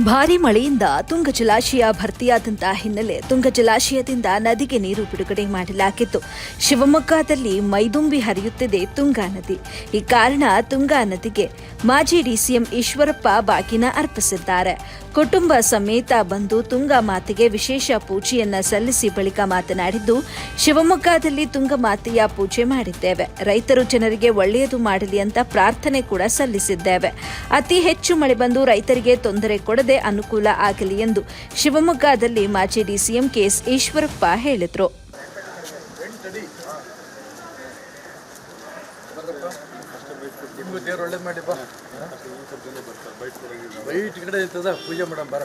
ಭಾರಿ ಮಳೆಯಿಂದ ತುಂಗ ಜಲಾಶಯ ಭರ್ತಿಯಾದಂತಹ ಹಿನ್ನೆಲೆ ತುಂಗ ಜಲಾಶಯದಿಂದ ನದಿಗೆ ನೀರು ಬಿಡುಗಡೆ ಮಾಡಲಾಗಿತ್ತು. ಶಿವಮೊಗ್ಗದಲ್ಲಿ ಮೈದುಂಬಿ ಹರಿಯುತ್ತಿದೆ ತುಂಗಾ ನದಿ. ಈ ಕಾರಣ ತುಂಗಾ ನದಿಗೆ ಮಾಜಿ ಡಿಸಿಎಂ ಈಶ್ವರಪ್ಪ ಬಾಗಿನ ಅರ್ಪಿಸಿದ್ದಾರೆ. ಕುಟುಂಬ ಸಮೇತ ಬಂದು ತುಂಗಾ ಮಾತೆಗೆ ವಿಶೇಷ ಪೂಜೆಯನ್ನ ಸಲ್ಲಿಸಿ ಬಳಿಕ ಮಾತನಾಡಿದ್ದು, ಶಿವಮೊಗ್ಗದಲ್ಲಿ ತುಂಗಾ ಮಾತೆಯ ಪೂಜೆ ಮಾಡಿದ್ದೇವೆ. ರೈತರು ಜನರಿಗೆ ಒಳ್ಳೆಯದು ಮಾಡಲಿ ಅಂತ ಪ್ರಾರ್ಥನೆ ಕೂಡ ಸಲ್ಲಿಸಿದ್ದೇವೆ. ಅತಿ ಹೆಚ್ಚು ಮಳೆ ಬಂದು ರೈತರಿಗೆ ತೊಂದರೆ ಕೊಡದೆ ಅನುಕೂಲ ಆಗಲಿ ಎಂದು ಶಿವಮೊಗ್ಗದಲ್ಲಿ ಮಾಜಿ ಡಿಸಿಎಂ ಕೆಎಸ್ ಈಶ್ವರಪ್ಪ ಹೇಳಿದರು. ನಿಮ್ಗೂ ದೇವ್ರು ಒಳ್ಳೇದು ಮಾಡಿ ಬಾ ಬೈಟ್ ಕಡೆ ಇರ್ತದ ಪೂಜೆ ಮಾಡಮ್ ಬರ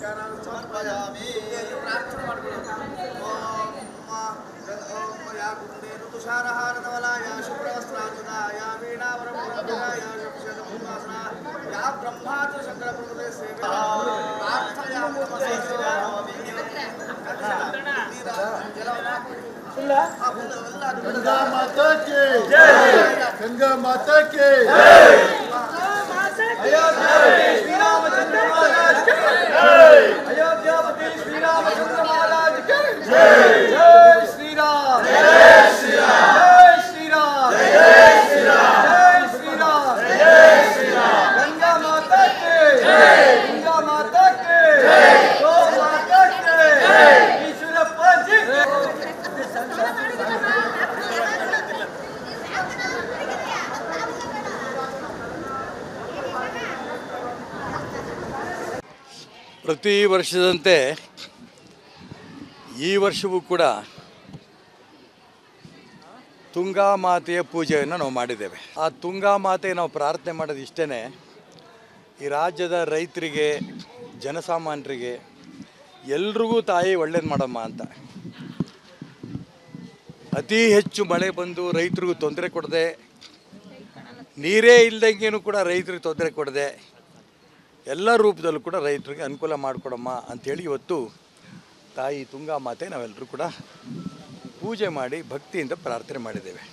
ಪೂಜಾರ್ಥಂ ಪುಷ್ಪಾಣಿ ಪ್ರತಿಗೃಹ್ಯತಾಮ ಸಮರ್ಪಯಾಮಿ ನಮಃ ಓಮಾರ್ಯೈ ನಮಃ ವೈಷ್ಣವ್ಯೈ ನಮಃ ವಾರಾಹ್ಯೈ ನಮಃ ಗಂಗಾ ಮಾತಾ ಕಿ ಗಂಗಾ ಮಾತಾ ಕಿ ಕಿ ಜೈ ಶ್ರೀರಾಮ್ ಜೈ ಶ್ರೀರಾಮ್ ಜೈ ಶ್ರೀರಾಮ್ ಜೈ ಶ್ರೀರಾಮ್ ಜೈ ಶ್ರೀರಾಮ್ ಗಂಗಾ ಮಾತಾ ಕಿ ಗಂಗಾ ಮಾತಾ ಕಿ ಗೋ ಮಾತಾ ಕಿ ಈಶ್ವರಪ್ಪ ಜಿ ಪ್ರತಿ ವರ್ಷದಂತೆ ಈ ವರ್ಷವೂ ಕೂಡ ತುಂಗಾ ಮಾತೆಯ ಪೂಜೆಯನ್ನು ನಾವು ಮಾಡಿದ್ದೇವೆ. ಆ ತುಂಗಾ ಮಾತೆ ನಾವು ಪ್ರಾರ್ಥನೆ ಮಾಡೋದು ಇಷ್ಟೇ ಈ ರಾಜ್ಯದ ರೈತರಿಗೆ, ಜನಸಾಮಾನ್ಯರಿಗೆ, ಎಲ್ರಿಗೂ ತಾಯಿ ಒಳ್ಳೇದು ಮಾಡಮ್ಮ ಅಂತ. ಅತಿ ಹೆಚ್ಚು ಮಳೆ ಬಂದು ರೈತರಿಗೂ ತೊಂದರೆ ಕೊಡದೆ, ನೀರೇ ಇಲ್ದಂಗೆನೂ ಕೂಡ ರೈತರಿಗೆ ತೊಂದರೆ ಕೊಡದೆ, ಎಲ್ಲ ರೂಪದಲ್ಲೂ ಕೂಡ ರೈತರಿಗೆ ಅನುಕೂಲ ಮಾಡಿಕೊಡಮ್ಮ ಅಂಥೇಳಿ ಇವತ್ತು ತಾಯಿ ತುಂಗಾ ಮಾತೆ ನಾವೆಲ್ಲರೂ ಕೂಡ ಪೂಜೆ ಮಾಡಿ ಭಕ್ತಿಯಿಂದ ಪ್ರಾರ್ಥನೆ ಮಾಡಿದ್ದೇವೆ.